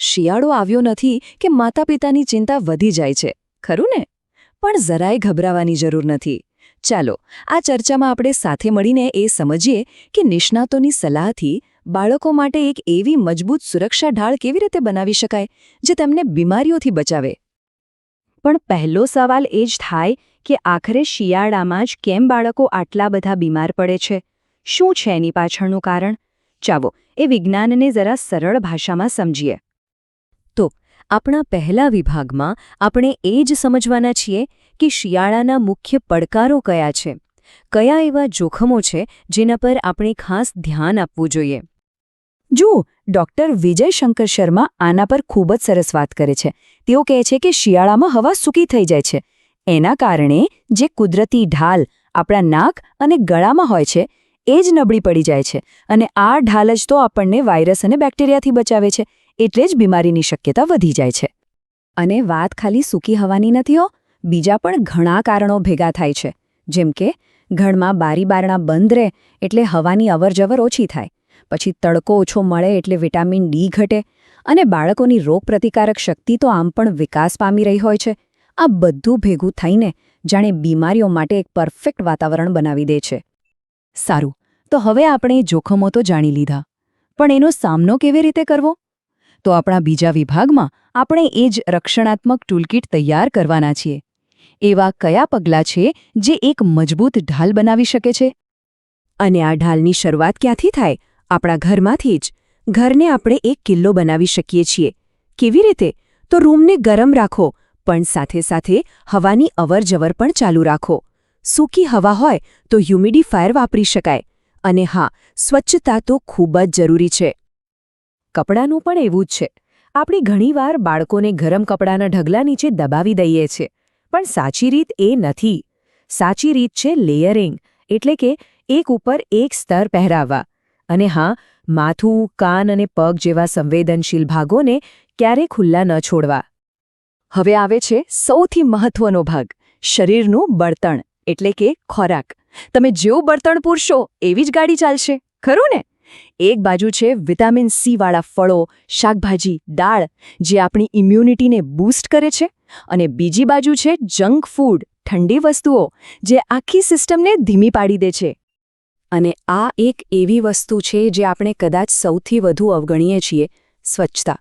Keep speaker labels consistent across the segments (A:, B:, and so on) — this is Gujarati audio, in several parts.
A: શિયાળો આવ્યો નથી કે માતા પિતાની ચિંતા વધી જાય છે, ખરું ને? પણ જરાય ગભરાવાની જરૂર નથી. ચાલો, આ ચર્ચામાં આપણે સાથે મળીને એ સમજીએ કે નિષ્ણાતોની સલાહથી બાળકો માટે એક એવી મજબૂત સુરક્ષા ઢાળ કેવી રીતે બનાવી શકાય, જે તેમને બીમારીઓથી બચાવે?
B: પણ પહેલો સવાલ એ જ થાય કે આખરે શિયાળામાં જ કેમ બાળકો આટલા બધા બીમાર પડે છે? શું છે એની પાછળનું કારણ? ચાવો, એ વિજ્ઞાનને જરા સરળ ભાષામાં સમજીએ.
A: આપણા પહેલા વિભાગમાં આપણે એ જ સમજવાના છીએ કે શિયાળાના મુખ્ય પડકારો કયા છે, કયા એવા જોખમો છે જેના પર આપણે ખાસ ધ્યાન આપવું જોઈએ.
B: જુઓ, ડોક્ટર વિજય શંકર શર્મા આના પર ખૂબ જ સરસ વાત કરે છે. તેઓ કહે છે કે શિયાળામાં હવા સૂકી થઈ જાય છે. એના કારણે જે કુદરતી ઢાલ આપણા નાક અને ગળામાં હોય છે, એ જ નબળી પડી જાય છે અને આ ઢાલ જ તો આપણને વાયરસ અને બેક્ટેરિયાથી બચાવે છે. એટલે જ બીમારીની શક્યતા વધી જાય છે. અને વાત ખાલી સૂકી હવાની નથી હો, બીજા પણ ઘણા કારણો ભેગા થાય છે. જેમ કે, ઘરમાં બારી બારણા બંધ રહે એટલે હવાની અવરજવર ઓછી થાય. પછી તડકો ઓછો મળે એટલે વિટામિન ડી ઘટે. અને બાળકોની રોગપ્રતિકારક શક્તિ તો આમ પણ વિકાસ પામી રહી હોય છે. આ બધું ભેગું થઈને જાણે બીમારીઓ માટે એક પરફેક્ટ વાતાવરણ બનાવી દે છે. સારું, તો હવે આપણે જોખમો તો જાણી લીધા. પણ એનો સામનો કેવી રીતે કરવો? તો આપણા બીજા વિભાગમાં આપણે એ જ રક્ષણાત્મક ટૂલકીટ તૈયાર કરવાના છીએ. એવા કયા પગલાં છે જે એક મજબૂત ઢાલ બનાવી શકે છે? અને આ ઢાલની શરૂઆત ક્યાંથી થાય? આપણા ઘરમાંથી જ. ઘરને આપણે એક કિલ્લો બનાવી શકીએ છીએ. કેવી રીતે? તો રૂમને ગરમ રાખો, પણ સાથે સાથે હવાની અવરજવર પણ ચાલુ રાખો. સૂકી હવા હોય તો હ્યુમિડિફાયર વાપરી શકાય. અને હા, સ્વચ્છતા તો ખૂબ જ જરૂરી છે. કપડાનું પણ એવું જ છે. આપણે ઘણીવાર બાળકોને ગરમ કપડાના ઢગલા નીચે દબાવી દઈએ છીએ પણ સાચી રીત એ નથી. સાચી રીત છે લેયરિંગ, એટલે કે એક ઉપર એક સ્તર પહેરાવવા. અને હા, માથું, કાન અને પગ જેવા સંવેદનશીલ ભાગોને ક્યારે ખુલ્લા ન છોડવા.
A: હવે આવે છે સૌથી મહત્વનો ભાગ, શરીરનું બળતણ, એટલે કે ખોરાક. તમે જેવું બળતણ પૂરશો, એવી જ ગાડી ચાલશે. ખરું ને? એક બાજુ છે વિટામિન સી વાળા ફળો, શાકભાજી, દાળ, જે આપણી ઇમ્યુનિટીને બૂસ્ટ કરે છે અને બીજી બાજુ છે જંક ફૂડ ઠંડી વસ્તુઓ, જે આખી સિસ્ટમને ધીમી પાડી દે છે.
B: અને આ એક એવી વસ્તુ છે જે આપણે કદાચ સૌથી વધુ અવગણીએ છીએ, સ્વચ્છતા.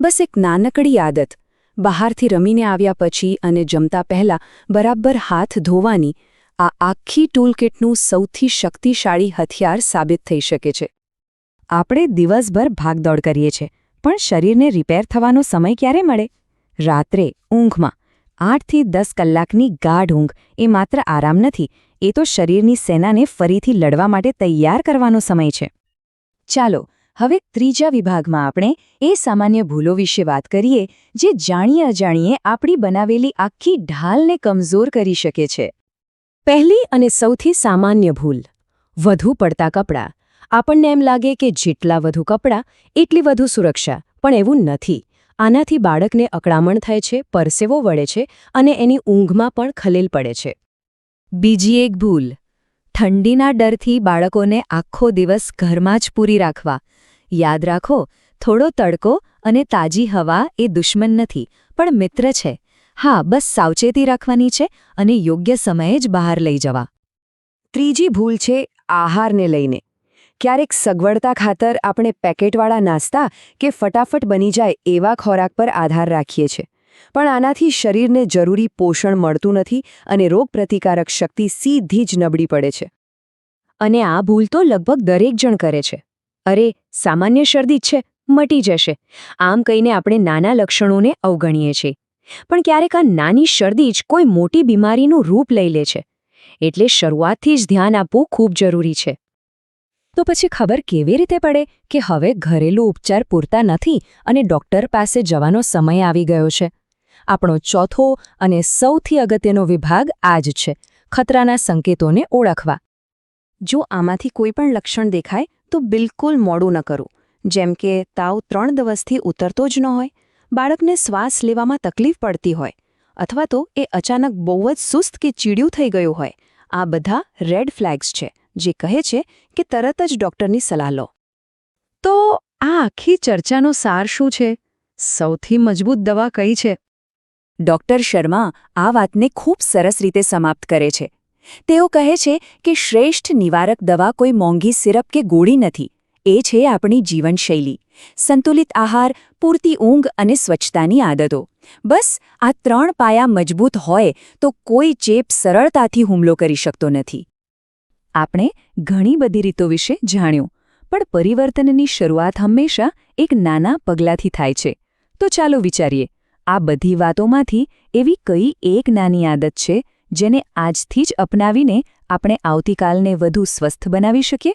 B: બસ એક નાનકડી આદત. બહારથી રમીને આવ્યા પછી અને જમતા પહેલા બરાબર હાથ ધોવાની આ આખી ટૂલકીટનું સૌથી શક્તિશાળી હથિયાર સાબિત થઈ શકે છે. આપણે દિવસભર ભાગદોડ કરીએ છીએ, પણ શરીરને રિપેર થવાનો સમય ક્યારે મળે? રાત્રે ઊંઘમાં આઠથી દસ કલાકની ગાઢ ઊંઘ એ માત્ર આરામ નથી, એ તો શરીરની સેનાને ફરીથી લડવા માટે તૈયાર કરવાનો સમય છે. ચાલો, હવે ત્રીજા વિભાગમાં આપણે એ સામાન્ય ભૂલો વિશે વાત કરીએ, જે જાણીએ અજાણીએ આપણી બનાવેલી આખી ઢાલને કમજોર કરી શકે છે. પહેલી અને સૌથી સામાન્ય ભૂલ, વધુ પડતા કપડાં. આપણને એમ લાગે કે જેટલા વધુ કપડાં, એટલી વધુ સુરક્ષા. પણ એવું નથી. આનાથી બાળકને અકળામણ થાય છે, પરસેવો વળે છે અને એની ઊંઘમાં પણ ખલેલ પડે છે. બીજી એક ભૂલ. ઠંડીના ડરથી બાળકોને આખો દિવસ ઘરમાં જ પૂરી રાખવા. યાદ રાખો, થોડો તડકો અને તાજી હવા એ દુશ્મન નથી, પણ મિત્ર છે. હા, બસ સાવચેતી રાખવાની છે અને યોગ્ય સમયે જ બહાર લઈ જવા. ત્રીજી ભૂલ છે આહારને લઈને. ક્યારેક સગવડતા ખાતર આપણે પેકેટવાળા નાસ્તા કે ફટાફટ બની જાય એવા ખોરાક પર આધાર રાખીએ છીએ. પણ આનાથી શરીરને જરૂરી પોષણ મળતું નથી અને રોગપ્રતિકારક શક્તિ સીધી જ નબળી પડે છે. અને આ ભૂલ તો લગભગ દરેક જણ કરે છે. અરે, સામાન્ય શરદી છે, મટી જશે. આમ કહીને આપણે નાના લક્ષણોને અવગણીએ છીએ. પણ ક્યારેક આ નાની શરદી જ કોઈ મોટી બીમારીનું રૂપ લઈ લે છે. એટલે શરૂઆતથી જ ધ્યાન આપવું ખૂબ જરૂરી છે. તો પછી ખબર કેવી રીતે પડે કે હવે ઘરેલું ઉપચાર પૂરતા નથી અને ડોક્ટર પાસે જવાનો સમય આવી ગયો છે? આપણો ચોથો અને સૌથી અગત્યનો વિભાગ આ જ છે, ખતરાના સંકેતોને ઓળખવા. જો આમાંથી કોઈ પણ લક્ષણ દેખાય, તો બિલકુલ મોડું ન કરું. જેમ કે, તાવ ત્રણ દિવસથી ઉતરતો જ ન હોય, બાળકને શ્વાસ લેવામાં તકલીફ પડતી હોય, અથવા તો એ અચાનક બહુ જ સુસ્ત કે ચીડિયું થઈ ગયું હોય. આ બધા રેડ ફ્લેગ્સ છે. જે કહે છે કે તરત જ ડોક્ટરની સલાહ લો. તો આ આખી ચર્ચાનો સાર શું છે?
A: સૌથી મજબૂત દવા કઈ છે?
B: ડોક્ટર શર્મા આ વાતને ખૂબ સરસ રીતે સમાપ્ત કરે છે. તેઓ કહે છે કે શ્રેષ્ઠ નિવારક દવા કોઈ મોંઘી સિરપ કે ગોળી નથી. એ છે આપણી જીવનશૈલી. સંતુલિત આહાર, પૂરતી ઊંઘ અને સ્વચ્છતાની આદતો. બસ, આ ત્રણ પાયા મજબૂત હોય તો કોઈ ચેપ સરળતાથી હુમલો કરી શકતો નથી.
A: આપણે ઘણી બધી રીતો વિશે જાણ્યું. પણ પરિવર્તનની શરૂઆત હંમેશા એક નાના પગલાંથી થાય છે. તો ચાલો વિચારીએ, આ બધી વાતોમાંથી એવી કઈ એક નાની આદત છે જેને આજથી જ અપનાવીને આપણે આવતીકાલને વધુ સ્વસ્થ બનાવી શકીએ?